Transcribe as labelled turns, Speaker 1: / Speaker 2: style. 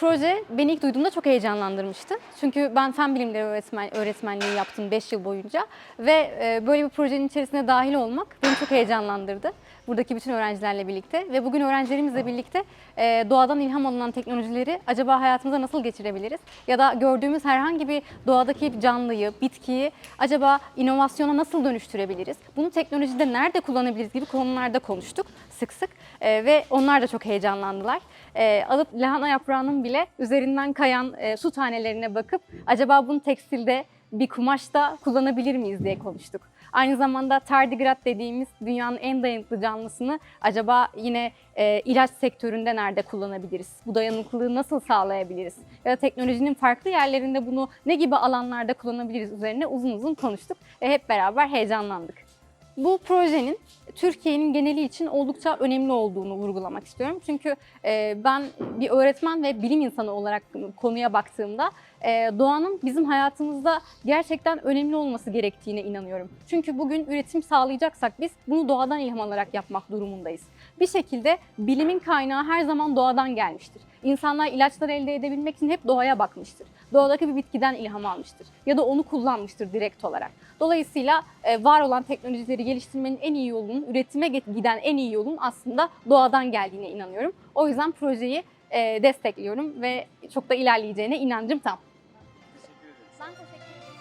Speaker 1: Proje beni ilk duyduğumda çok heyecanlandırmıştı. Çünkü ben fen bilimleri öğretmen, öğretmenliği yaptım 5 yıl boyunca ve e, böyle bir projenin içerisine dahil olmak beni çok heyecanlandırdı. Buradaki bütün öğrencilerle birlikte ve bugün öğrencilerimizle birlikte e, doğadan ilham alınan teknolojileri acaba hayatımıza nasıl geçirebiliriz? Ya da gördüğümüz herhangi bir doğadaki canlıyı, bitkiyi acaba inovasyona nasıl dönüştürebiliriz? Bunu teknolojide nerede kullanabiliriz gibi konularda konuştuk sık sık E, ve onlar da çok heyecanlandılar. Alıp lahana yaprağının bile üzerinden kayan e, su tanelerine bakıp acaba bunu tekstilde bir kumaşta kullanabilir miyiz diye konuştuk. Aynı zamanda tardigrat dediğimiz dünyanın en dayanıklı canlısını acaba yine e, ilaç sektöründe nerede kullanabiliriz? Bu dayanıklılığı nasıl sağlayabiliriz? Ya da teknolojinin farklı yerlerinde bunu ne gibi alanlarda kullanabiliriz üzerine uzun uzun konuştuk ve hep beraber heyecanlandık. Bu projenin Türkiye'nin geneli için oldukça önemli olduğunu vurgulamak istiyorum. Çünkü e, ben bir öğretmen ve bilim insanı olarak konuya baktığımda e, doğanın bizim hayatımızda gerçekten önemli olması gerektiğine inanıyorum. Çünkü bugün üretim sağlayacaksak biz bunu doğadan ilham alarak yapmak durumundayız. Bir şekilde bilimin kaynağı her zaman doğadan gelmiştir. İnsanlar ilaçlar elde edebilmek için hep doğaya bakmıştır. Doğadaki bir bitkiden ilham almıştır ya da onu kullanmıştır direkt olarak. Dolayısıyla e, var olan teknolojileri geliştirmenin en iyi yolunun, üretime giden en iyi yolun aslında doğadan geldiğine inanıyorum. O yüzden projeyi e, destekliyorum ve çok da ilerleyeceğine inancım tam.
Speaker 2: Teşekkür ederiz.
Speaker 1: Ben teşekkür